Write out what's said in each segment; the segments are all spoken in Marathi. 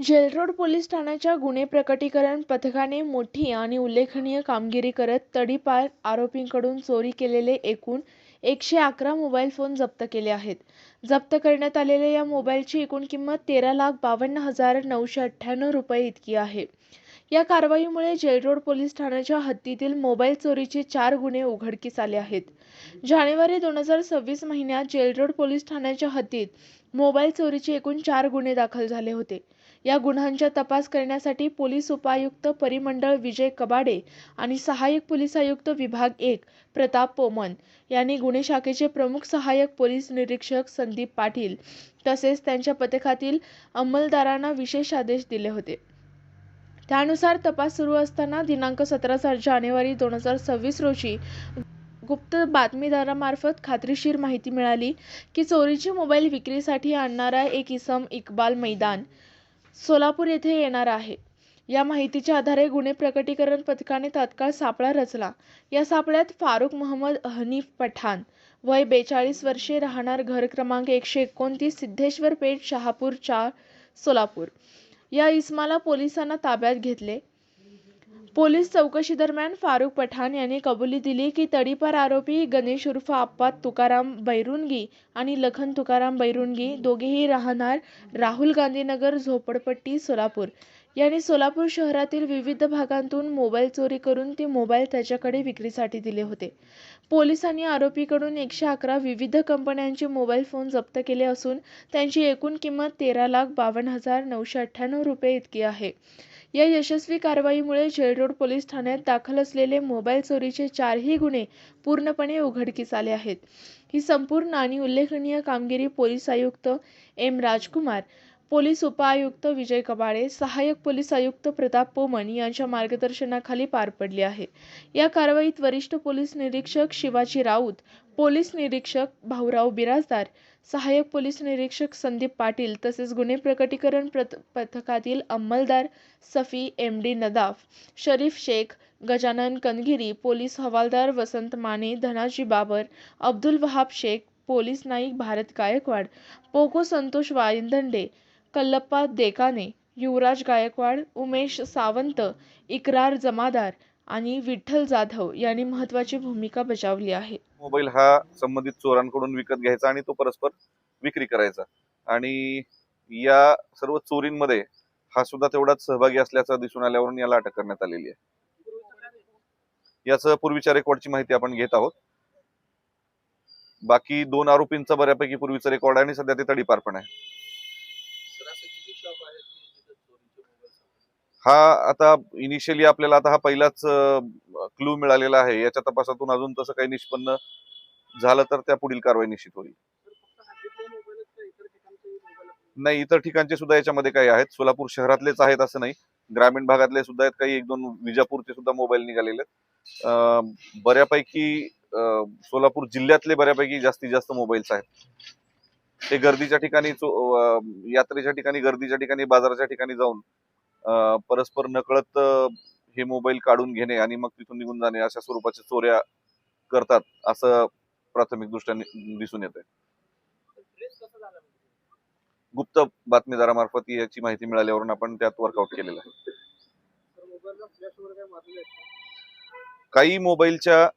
जेलरोड पोलीस ठाण्याच्या गुन्हे प्रकटीकरण पथकाने मोठी आणि उल्लेखनीय कामगिरी करत तडीपार आरोपींकडून चोरी केलेले एकूण एकशे अकरा मोबाईल फोन जप्त केले आहेत. जप्त करण्यात आलेल्या या मोबाईलची एकूण किंमत तेरा लाख बावन्न हजार नऊशे अठ्ठ्याण्णव रुपये इतकी आहे. या कारवाईमुळे जेलरोड पोलीस ठाण्याच्या हद्दीतील मोबाईल चोरीचे चार गुन्हे उघडकीस आले आहेत. जानेवारी दोन हजार सव्वीस महिन्यात जेलरोड पोलीस ठाण्याच्या हद्दीत मोबाईल चोरीचे एकूण चार गुन्हे दाखल झाले होते. या गुन्ह्यांचा तपास करण्यासाठी पोलीस उपायुक्त परिमंडळ विजय कबाडे आणि सहाय्यक पोलीस आयुक्त विभाग एक प्रताप पोमन यांनी गुन्हे शाखेचे प्रमुख सहाय्यक पोलीस निरीक्षक संदीप पाटील तसेच त्यांच्या पथकातील अंमलदारांना विशेष आदेश दिले होते. त्यानुसार तपास सुरू असताना दिनांक सतरा जानेवारी दोन हजार सव्वीस रोजी गुप्त बातमीदारामार्फत खात्रीशीर माहिती मिळाली की चोरीचे मोबाईल विक्रीसाठी आणणारा एक इसम इक्बाल मैदान सोलापूर येथे येणार आहे. या माहितीच्या आधारे गुन्हे प्रकटीकरण पथकाने तात्काळ सापळा रचला. या सापळ्यात फारुख मोहम्मद हनीफ पठाण वय बेचाळीस वर्षे राहणार घर क्रमांक एकशे एकोणतीस सिद्धेश्वर पेठ शहापूर चार सोलापूर. या इसमाला पोलिसांना ताब्यात घेतले. पोलीस चौकशी दरम्यान फारुख पठाण यांनी कबुली दिली की तडीपार आरोपी गणेश उर्फ आप्पा तुकाराम बैरुणगी आणि लखन तुकाराम बैरुणगी दोघेही राहणार राहुल गांधीनगर झोपडपट्टी सोलापूर. यांनी सोलापूर शहरातील विविध भागांतून मोबाईल चोरी करून ते मोबाईल त्याच्याकडे विक्रीसाठी दिले होते. पोलिसांनी आरोपीकडून एकशे अकरा विविध कंपन्यांचे मोबाईल फोन जप्त केले असून त्यांची एकूण किंमत तेरा लाख बावन्न हजार नऊशे अठ्ठ्याण्णव रुपये इतकी आहे. या यशस्वी कारवाईमुळे जेलरोड पोलीस ठाण्यात दाखल असलेले मोबाईल चोरीचे चारही गुन्हे पूर्णपणे उघडकीस आले आहेत. ही संपूर्ण आणि उल्लेखनीय कामगिरी पोलीस आयुक्त एम राजकुमार पोलीस उपआयुक्त विजय कबाळे सहाय्यक पोलीस आयुक्त प्रताप पोमन यांच्या मार्गदर्शनाखाली पार पडली आहे. या कारवाईत वरिष्ठ पोलीस निरीक्षक शिवाजी राऊत पोलीस निरीक्षक भाऊराव बिराजदार सहाय्यक पोलीस निरीक्षक संदीप पाटील तसेच गुन्हे प्रकटीकरण प्रत पथकातील अंमलदार Safi M D Nadaf Sharif Shaikh Gajanan Kangiri police हवालदार वसंत माने धनाजी बाबर अब्दुल वहाब शेख पोलीस नाईक भारत गायकवाड पोको संतोष वायंदंडे कल्लप्पा देकाने युवराज गायकवाड उमेश सावंत इकरार जमादार आणि विठ्ठल जाधव यांनी महत्वाची भूमिका बजावली आहे. मोबाईल हा संबंधित चोरांकडून विकत घ्यायचा आणि तो परस्पर विक्री करायचा. आणि या सर्व चोरींमध्ये हा सुद्धा तेवढाच सहभागी असल्याचं दिसून आल्यावरून याला अटक करण्यात आलेली आहे. याचं पूर्वीच्या रेकॉर्डची माहिती आपण घेत आहोत. बाकी दोन आरोपींचा बऱ्यापैकी पूर्वीचा रेकॉर्ड आहे आणि सध्या ते तडीपार पण आहे. हा आता इनिशियली आपल्याला आता हा पहिलाच क्लू मिळालेला आहे. याच्या तपासातून अजून तसं काही निष्पन्न झालं तर त्या पुढील कारवाई निश्चित होईल. नाही इतर ठिकाणचे सुद्धा याच्यामध्ये काही आहेत. सोलापूर शहरातलेच आहेत असं नाही. ग्रामीण भागातले सुद्धा आहेत. काही एक दोन विजापूरचे सुद्धा मोबाईल निघालेले आहेत. बऱ्यापैकी सोलापूर जिल्ह्यातले बऱ्यापैकी जास्तीत जास्त मोबाईल्स आहेत. ते गर्दीच्या ठिकाणी यात्रेच्या ठिकाणी गर्दीच्या ठिकाणी बाजाराच्या ठिकाणी जाऊन परस्पर नकळत हे मोबाईल काढून घेणे आणि मग तिथून निघून जाणे अशा स्वरूपाच्या चोऱ्या करतात असं प्राथमिक दृष्ट्या दिसून येत गुप्त बातमीदारामार्फत याची माहिती मिळाल्यावरून आपण त्यात वर्कआउट केलेलं आहे. काही मोबाईलच्या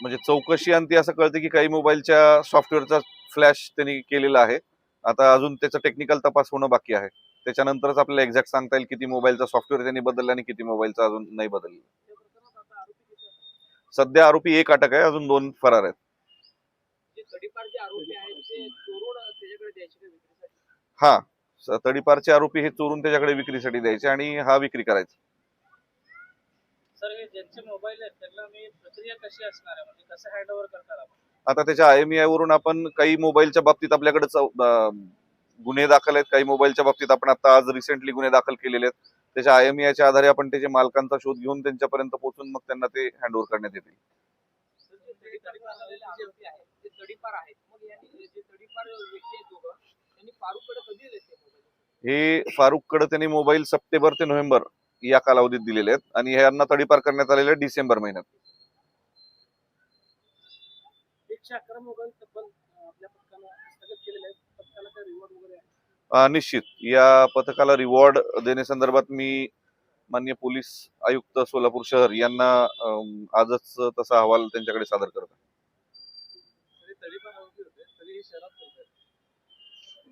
म्हणजे चौकशी अंती असं कळते की काही मोबाईलच्या सॉफ्टवेअरचा फ्लॅश त्यांनी केलेला आहे. आता अजून त्याचा टेक्निकल तपास होणं बाकी आहे. त्याच्यानंतरच आपल्याला एक्झॅक्ट सांगता येईल किती मोबाईलचा सॉफ्टवेअर त्यांनी बदलला आणि किती मोबाईलचा अजून नाही बदलला. सध्या आरोपी एक अटक आहे अजून दोन फरार आहेत. हा तडीपारचे आरोपी हे चोरून त्याच्याकडे विक्रीसाठी द्यायचे आणि हा विक्री करायचा. म्हणजे आता त्याच्या आय एम वरून आपण काही मोबाईलच्या बाबतीत आपल्याकडे गुन्हे दाखल आहेत. काही मोबाईलच्या बाबतीत आपण आता आज रिसेंटली गुन्हे दाखल केलेले आहेत. त्याच्या आय एम आधारे आपण त्याच्या मालकांचा शोध घेऊन त्यांच्यापर्यंत पोहोचून मग त्यांना ते हँड ओव्हर करण्यात येतील. तर जे तडीपार त्यांनी मोबाईल हे त्यांनी मोबाईल सप्टेंबर ते नोव्हेंबर या कालावधीत दिलेले आहेत. आणि यांना तडीपार करण्यात आलेले डिसेंबर महिन्यात एकशे अकरा मोबाईल तब्बल अं, आपल्या पथकानं हस्तगत केलेले आहेत पथकाला काय रिवॉर्ड वगैरे आहे अं, निश्चित. या पथकाला रिवॉर्ड देण्यासंदर्भात मी मान्य पोलीस आयुक्त सोलापूर शहर यांना आजच तसा अहवाल त्यांच्याकडे सादर करतो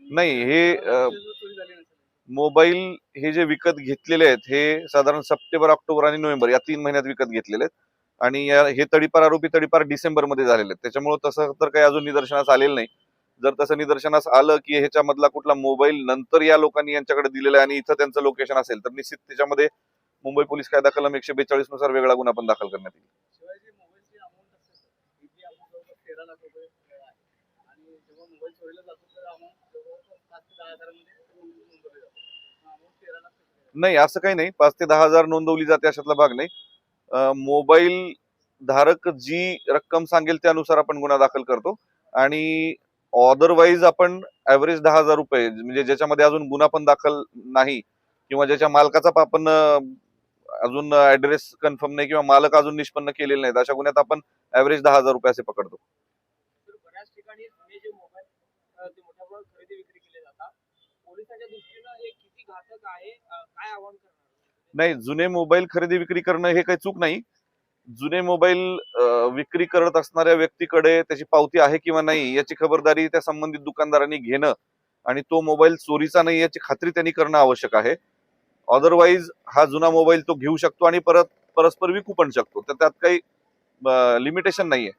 नाही हे मोबाईल हे जे विकत घेतलेले आहेत हे साधारण सप्टेंबर ऑक्टोबर आणि नोव्हेंबर या तीन महिन्यात विकत घेतलेले आहेत. आणि हे तडीपार आरोपी तडीपार डिसेंबरमध्ये झालेले आहेत. त्याच्यामुळे तसं तर काही अजून निदर्शनास आलेलं नाही. जर तसं निदर्शनास आलं की ह्याच्यामधला कुठला मोबाईल नंतर या लोकांनी यांच्याकडे दिलेला आहे आणि इथं त्यांचं लोकेशन असेल तर निश्चित त्याच्यामध्ये मुंबई पोलीस कायदा कलम एकशे बेचाळीसनुसार वेगळा गुन्हा पण दाखल करण्यात येईल? नाही असं काही नाही. पाच ते दहा हजार नोंदवली जाते अशातला भाग नाही. मोबाईल धारक जी रक्कम सांगेल त्यानुसार आपण गुन्हा दाखल करतो. आणि अदरवाईज आपण ऍव्हरेज दहा हजार रुपये म्हणजे ज्याच्यामध्ये अजून गुन्हा पण दाखल नाही किंवा ज्याच्या मालकाचा पण आपण अजून ऍड्रेस कन्फर्म नाही किंवा मालक अजून निष्पन्न केलेले नाहीत अशा गुन्ह्यात आपण ऍव्हरेज दहा हजार रुपये असे पकडतो. नाही जुने मोबाईल खरेदी विक्री करणं हे काही चूक नाही. जुने मोबाईल विक्री करत असणाऱ्या व्यक्तीकडे त्याची पावती आहे किंवा नाही याची खबरदारी त्या संबंधित दुकानदारांनी घेणं आणि तो मोबाईल चोरीचा नाही याची खात्री त्यांनी करणं आवश्यक आहे. अदरवाईज हा जुना मोबाईल तो घेऊ शकतो आणि परत परस्पर विकू पण शकतो. तर त्यात काही लिमिटेशन नाहीये.